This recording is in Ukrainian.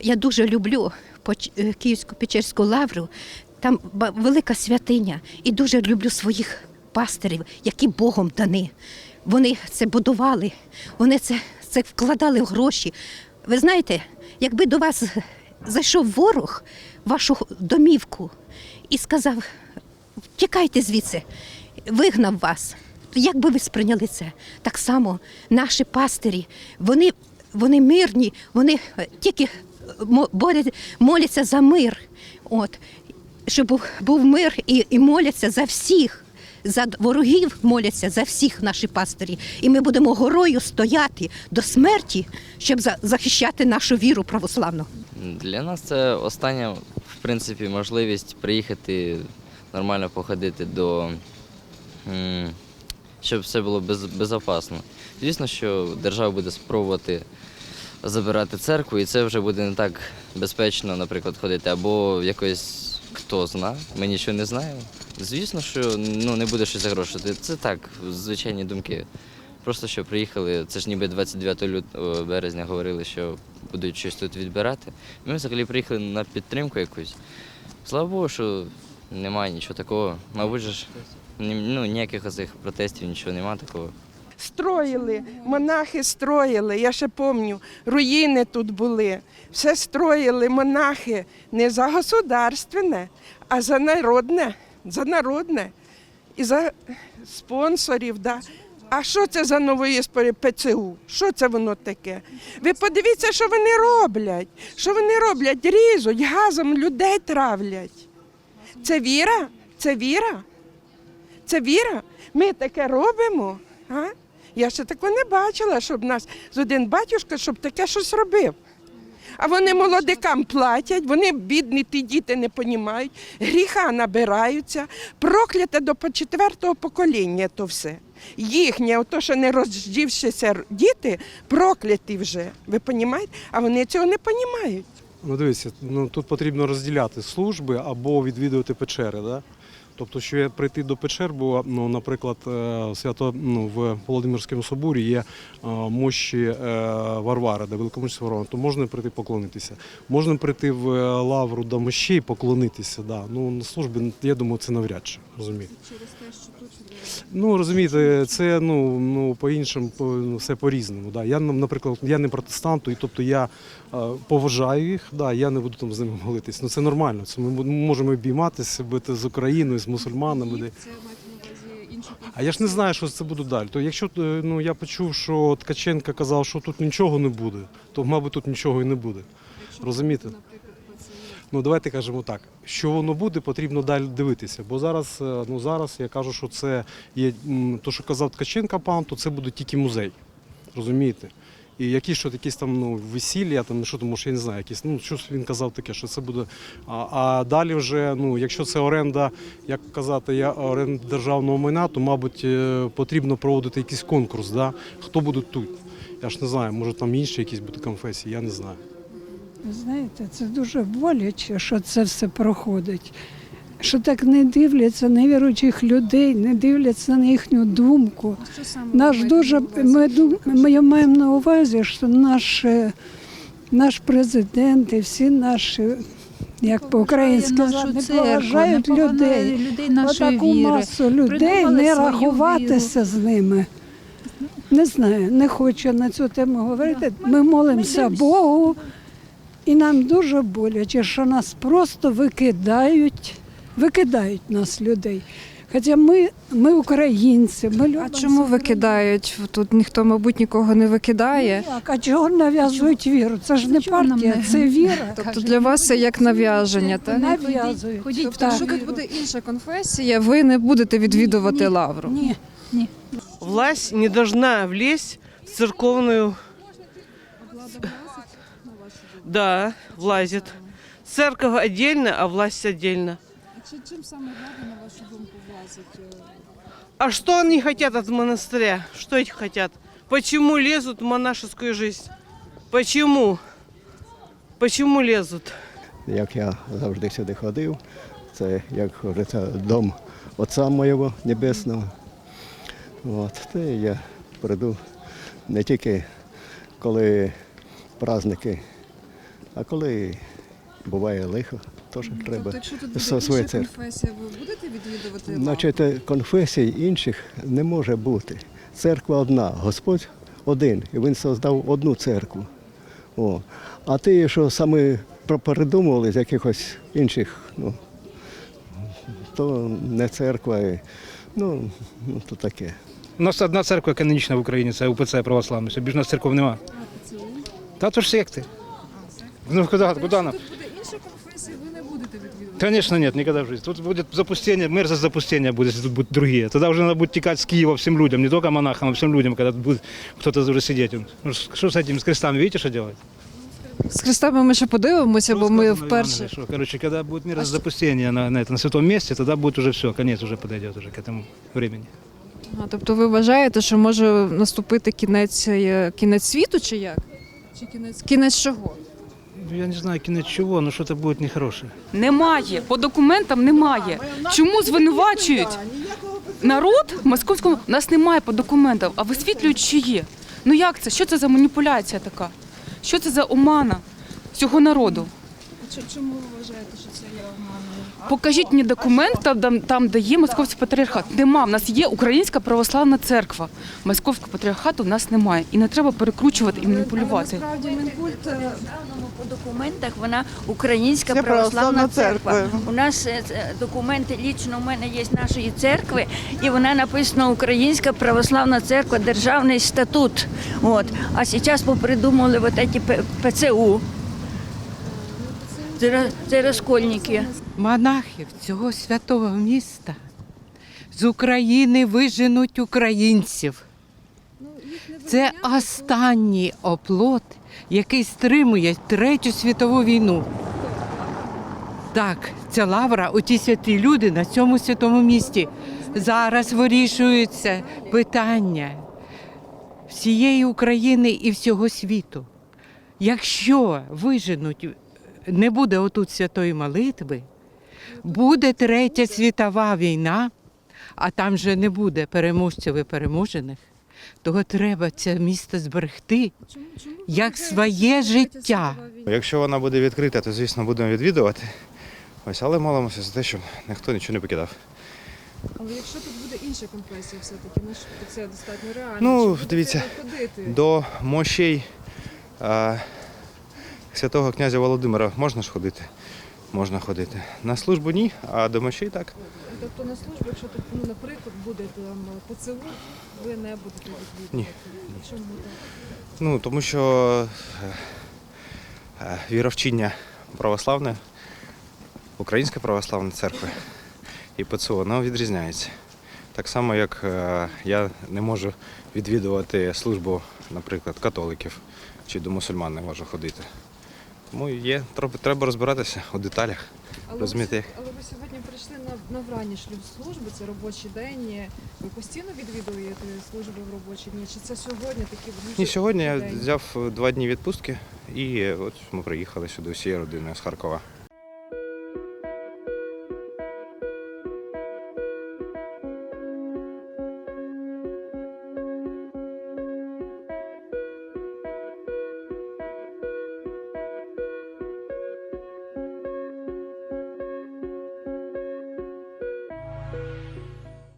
Я дуже люблю е, Київську Печерську лавру. Там велика святиня. І дуже люблю своїх пастирів, які Богом дані. Вони це будували, вони це, це вкладали в гроші. Ви знаєте, якби до вас зайшов ворог вашу домівку і сказав: тікайте звідси, вигнав вас. Як би ви сприйняли це? Так само наші пастирі, вони, вони мирні, вони е, тільки моляться за мир. От, щоб був, мир і, і моляться за всіх. За ворогів моляться за всіх наші пастирі. І ми будемо горою стояти до смерті, щоб захищати нашу віру православну. Для нас це остання, в принципі, можливість приїхати нормально походити до. щоб все було без, безопасно. Звісно, що держава буде спробувати забирати церкву, і це вже буде не так безпечно, наприклад, ходити, або якось хто зна, ми нічого не знаємо. Звісно, що ну, не буде щось загрошувати. Це так, звичайні думки. Просто що приїхали, це ж ніби 29 лютого березня говорили, що будуть щось тут відбирати. Ми взагалі приїхали на підтримку якусь. Слава Богу, що немає нічого такого. Мабуть, ж ну, ніяких цих протестів, нічого немає такого. Строїли, монахи строїли, я ще пам'ятаю, руїни тут були. Все строїли монахи не за государственне, а за народне, за народне і за спонсорів. Да. А що це за нової ПЦУ? Що це воно таке? Ви подивіться, що вони роблять. Що вони роблять? Ріжуть, газом людей травлять. Це віра? Це віра? Це віра? Ми таке робимо? А? Я ще такого не бачила, щоб нас з один батюшка, щоб таке щось робив. А вони молодикам платять, вони бідні, ті діти не понімають, гріха набираються, прокляте до четвертого покоління то все. Їхнє, ото, що не розжившися діти, прокляті вже. Ви понімаєте? А вони цього не понімають. Ну дивіться, ну тут потрібно розділяти служби або відвідувати печери. Да? Тобто, що прийти до печер, бо, ну, наприклад, е, свято ну, в Володимирському соборі є е, мощі е, Варвари, де великомучці Варвари, то можна прийти поклонитися. Можна прийти в лавру до мощей поклонитися. Да. Ну, на службі, я думаю, це навряд чи розумієте. Ну розумієте, це ну, ну по-іншому, по, ну, все по-різному. Да. Я, наприклад, я не протестант, і тобто я е, поважаю їх, да, я не буду там з ними молитись. Ну це нормально. Це ми можемо обійматися, бути з Україною, з мусульманами. де- Це мають на увазі інші А я ж не знаю, що це буде далі. То якщо е, ну, я почув, що Ткаченко казав, що тут нічого не буде, то, мабуть, тут нічого і не буде. Розумієте? Ну давайте кажемо так. Що воно буде, потрібно далі дивитися. Бо зараз, е, ну зараз я кажу, що це є то, що казав Ткаченка пан, то це буде тільки музей. Розумієте? І якісь що якісь там ну, весілля, там що тому, що я не знаю, якісь, ну щось він казав таке, що це буде. А, а далі вже, ну, якщо це оренда, як казати, я оренда державного майна, то мабуть е, потрібно проводити якийсь конкурс, да? хто буде тут. Я ж не знаю, може там інші якісь будуть конфесії, я не знаю. Знаєте, це дуже боляче, що це все проходить. Що так не дивляться на віруючих людей, не дивляться на їхню думку. Наш дуже ми, ми маємо на увазі, що наш, наш президент і всі наші, як по-українськи не поважають людей. людей нашої Отаку віри. масу людей не рахуватися з ними. Не знаю, не хочу на цю тему говорити. Ми молимося Богу, і нам дуже боляче, що нас просто викидають, викидають нас людей. Хоча ми, ми українці, ми любимо. А чому викидають? Тут ніхто, мабуть, нікого не викидає. країну. А чого нав'язують віру? Це ж не партія, це віра. Тобто для вас це як нав'яження, так? Нав'язують. Ходіть Тобто, якщо тут буде інша конфесія, ви не будете відвідувати лавру. Ні. ні. власть не должна влезть в церковную... Да, влазит. Церковь отдельно, а власть отдельно. А чи- чим саме влада, на вашу думку, влазить? е, А что они хотят от монастыря? Что эти хотят? Почему лезут в монашескую жизнь? Почему? Почему лезут? як я завжди сюди ходив. Це, як говориться, дом Отця моєго Небесного. От, та й я прийду не тільки коли праздники А коли буває лихо, теж треба. Тобто, якщо тут буде своє інша церкву. конфесія, ви будете відвідувати? Значить, е, конфесій інших не може бути. Церква одна, Господь один, і він создав одну церкву. О. А ті, що саме передумували з якихось інших, ну, то не церква, і, ну, ну то таке. У нас одна церква канонічна в Україні, це УПЦ православна. Більш у нас церков нема. Та то ж секти. Ну куди, куди нам? Тут буде інша конфесія, ви не будете відвідувати. Конечно, нет, никогда в жизни. Тут будет запустение, мерзость запустения будет, если тут будут другие. Тогда уже надо будет текать с Киева всем людям, не только монахам, а всем людям, когда тут будет кто-то уже сидеть. Ну, что с этим, с крестами, видите, что делать? З хрестами ми ще подивимося, бо ми Сказано, вперше. Ивановна, что, короче, когда будет мерзость запустения на, на, этом, на святом месте, тогда будет уже все, конец уже подойдет уже к этому времени. А, тобто ви вважаєте, що може наступити кінець, е, кінець світу чи як? Чи кінець кінець чого? Ну, Я не знаю, кинуть чего, но что-то будет нехорошее. Немає. По документам немає. Чому звинувачують народ московському? У нас немає по документам, а висвітлюють, що є. Ну як це? Що це за маніпуляція така? Що це за омана всього народу? Чому ви вважаєте, що це є обманою? Покажіть мені документ, там, там, там, де є московський патріархат. Нема. В нас є Українська православна церква. Московського патріархату в нас немає. І не треба перекручувати і маніпулювати. Насправді Мінкульт е, По документах вона Українська Це православна церква. церква. У нас е, документи лічно у мене є з нашої церкви, і вона написана Українська православна церква, державний статут. От. А зараз попридумали вот эти П- ПЦУ. Це, це розкольники. монахів цього святого міста з України виженуть українців. Це останній оплот, який стримує Третю світову війну. Так, ця лавра, оті святі люди на цьому святому місті. Зараз вирішуються питання всієї України і всього світу. Якщо виженуть, не буде отут святої молитви, буде третя світова війна, а там же не буде переможців і переможених, того треба це місто зберегти як своє життя. Якщо вона буде відкрита, то звісно будемо відвідувати. Ось, але молимося за те, щоб ніхто нічого не покидав. Але якщо тут буде інша конфесія, все-таки ну, що це достатньо реально. Ну, Чи дивіться, ходити? До мощей а, святого князя Володимира можна ж ходити? Можна ходити. На службу ні, а до мощей так. Тобто на службу, якщо тут, ну, наприклад, буде там ПЦУ, ви не будете відвідувати? Ні. Чому так? Ну, тому що е, е, православне, Українська православна церква і ПЦУ, воно відрізняється. Так само, як е, я не можу відвідувати службу, наприклад, католиків чи до мусульман не можу ходити. Тому є, треба- розбиратися у деталях. Але Розумієте, ви, але ви сьогодні прийшли на, на вранні шлюб служби, це робочий день. Ви постійно відвідуєте служби в робочі дні? Чи це сьогодні такі дуже Ні, сьогодні я день? взяв два дні відпустки і от ми приїхали сюди усією родиною з Харкова.